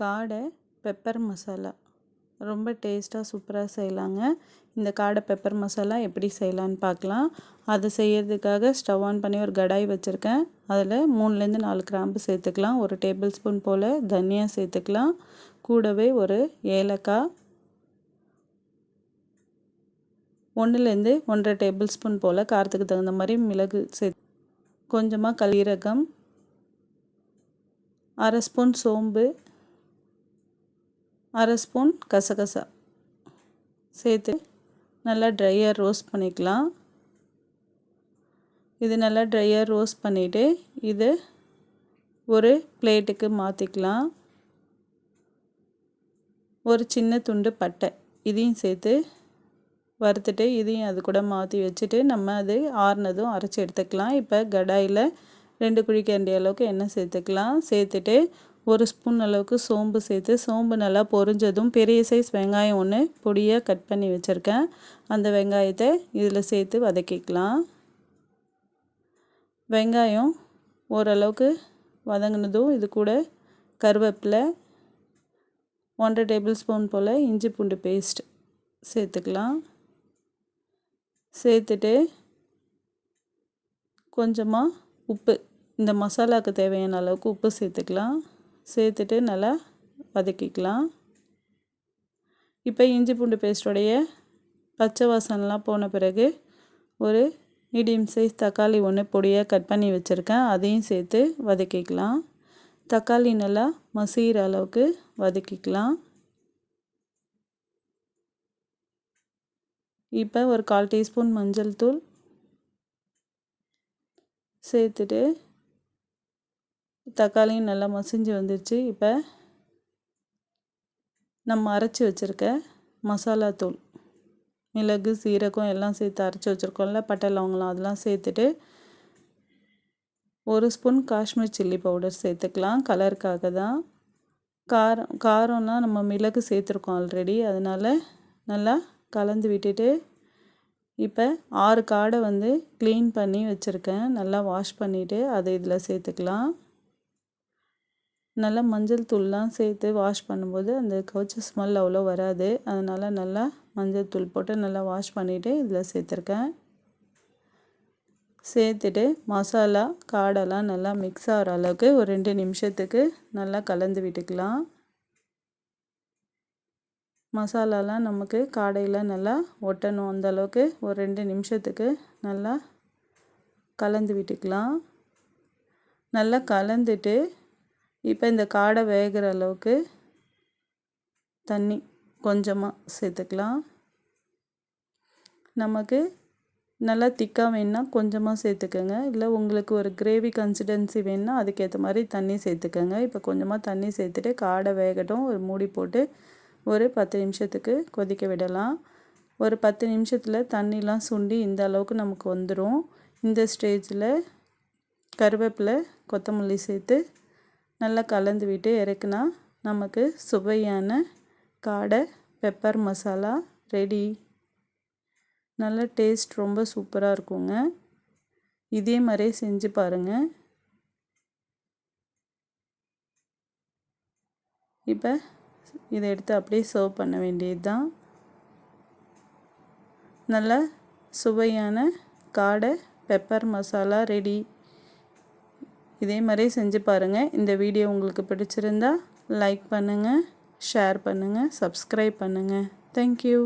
காடை பெப்பர் மசாலா. ரொம்ப டேஸ்ட்டாக சூப்பராக செய்யலாங்க இந்த காடை பெப்பர் மசாலா எப்படி செய்யலான்னு பார்க்கலாம் அதை செய்யறதுக்காக ஸ்டவ் ஆன் பண்ணி ஒரு கடாய் வச்சுருக்கேன். அதில் மூணுலேருந்து நாலு கிராம்பு சேர்த்துக்கலாம். ஒரு டேபிள் ஸ்பூன் போல் தனியாக சேர்த்துக்கலாம். கூடவே ஒரு ஏலக்காய். ஒன்றுலேருந்து ஒன்றரை டேபிள் ஸ்பூன் போல் காரத்துக்கு தகுந்த மாதிரி மிளகு சே கொஞ்சமாக கல்லீரகம் அரை ஸ்பூன் சோம்பு அரை ஸ்பூன் கசகசா சேர்த்து நல்லா ட்ரையாக ரோஸ்ட் பண்ணிக்கலாம். இது நல்லா ட்ரையாக ரோஸ்ட் பண்ணிவிட்டு இது ஒரு பிளேட்டுக்கு மாற்றிக்கலாம் ஒரு சின்ன துண்டு பட்டை இதையும் சேர்த்து வறுத்துட்டு இதையும் அது கூட மாற்றி வச்சுட்டு நம்ம அது ஆறுனதும் அரைச்சி எடுத்துக்கலாம். இப்போ கடாயில் ரெண்டு குழிக்கண்டிய அளவுக்கு எண்ணெய் சேர்த்துக்கலாம். சேர்த்துட்டு ஒரு ஸ்பூன் அளவுக்கு சோம்பு சேர்த்து சோம்பு நல்லா பொரிஞ்சதும் பெரிய சைஸ் வெங்காயம் ஒன்று பொடியாக கட் பண்ணி வச்சுருக்கேன். அந்த வெங்காயத்தை இதில் சேர்த்து வதக்கிக்கலாம். வெங்காயம் ஓரளவுக்கு வதங்கினதும் இது கூட கருவேப்பிலை ஒன்றரை டேபிள் ஸ்பூன் போல் இஞ்சி பூண்டு பேஸ்ட் சேர்த்துக்கலாம். சேர்த்துட்டு கொஞ்சமாக உப்பு இந்த மசாலாவுக்கு தேவையான அளவுக்கு உப்பு சேர்த்துக்கலாம். சேர்த்துட்டு நல்லா வதக்கிக்கலாம். இப்போ இஞ்சி பூண்டு பேஸ்டோடைய பச்சை வாசனெலாம் போன பிறகு ஒரு மீடியம் சைஸ் தக்காளி ஒன்று பொடியாக கட் பண்ணி வச்சுருக்கேன். அதையும் சேர்த்து வதக்கிக்கலாம். தக்காளி நல்லா மசிகிற அளவுக்கு வதக்கிக்கலாம். இப்போ ஒரு கால் டீஸ்பூன் மஞ்சள் தூள் சேர்த்துட்டு தக்காளியும் நல்லா மசிஞ்சு வந்துருச்சு. இப்போ நம்ம அரைச்சி வச்சுருக்க மசாலா தூள் மிளகு சீரகம் எல்லாம் சேர்த்து அரைச்சி வச்சுருக்கோம்ல பட்டை லவங்கலாம் அதெல்லாம் சேர்த்துட்டு ஒரு ஸ்பூன் காஷ்மீர் சில்லி பவுடர் சேர்த்துக்கலாம். கலருக்காக தான். காரம் காரம்லாம் நம்ம மிளகு சேர்த்துருக்கோம் ஆல்ரெடி அதனால் நல்லா கலந்து விட்டுட்டு இப்போ ஆறு காடை வந்து க்ளீன் பண்ணி வச்சுருக்கேன். நல்லா வாஷ் பண்ணிவிட்டு அதை இதில் சேர்த்துக்கலாம். நல்லா மஞ்சள் தூள்லாம் சேர்த்து வாஷ் பண்ணும்போது அந்த கவுச்ச ஸ்மெல் அவ்வளோ வராது. அதனால் நல்லா மஞ்சள் தூள் போட்டு நல்லா வாஷ் பண்ணிவிட்டு இதில் சேர்த்துருக்கேன். சேர்த்துட்டு மசாலா காடெல்லாம் நல்லா மிக்ஸ் ஆகிற அளவுக்கு ஒரு ரெண்டு நிமிஷத்துக்கு நல்லா கலந்து விட்டுக்கலாம். மசாலாலாம் நமக்கு காடையில் நல்லா ஒட்டணும். அந்த அளவுக்கு ஒரு ரெண்டு நிமிஷத்துக்கு நல்லா கலந்து விட்டுக்கலாம். நல்லா கலந்துட்டு இப்போ இந்த காடை வேகிற அளவுக்கு தண்ணி கொஞ்சமாக சேர்த்துக்கலாம். நமக்கு நல்லா திக்காக வேணுன்னா கொஞ்சமாக சேர்த்துக்கோங்க. இல்லை உங்களுக்கு ஒரு கிரேவி கன்சிஸ்டன்சி வேணுன்னா அதுக்கேற்ற மாதிரி தண்ணி சேர்த்துக்கோங்க. இப்போ கொஞ்சமாக தண்ணி சேர்த்துட்டு காடை வேகட்டும். ஒரு மூடி போட்டு ஒரு பத்து நிமிஷத்துக்கு கொதிக்க விடலாம். ஒரு பத்து நிமிஷத்தில் தண்ணிலாம் சுண்டி இந்த அளவுக்கு நமக்கு வந்துடும் இந்த ஸ்டேஜில் கருவேப்பிலை கொத்தமல்லி சேர்த்து நல்லா கலந்து விட்டு இறக்குனா நமக்கு சுவையான காடை பெப்பர் மசாலா ரெடி நல்ல டேஸ்ட் ரொம்ப சூப்பராக இருக்குங்க. இதே மாதிரியே செஞ்சு பாருங்கள் இப்போ இதை எடுத்து அப்படியே சர்வ் பண்ண வேண்டியது தான் நல்ல சுவையான காடை பெப்பர் மசாலா ரெடி இதே மாதிரி செஞ்சு பாருங்கள் இந்த வீடியோ உங்களுக்கு பிடிச்சிருந்தா லைக் பண்ணுங்கள் ஷேர் பண்ணுங்கள் சப்ஸ்கிரைப் பண்ணுங்கள் தேங்க்யூ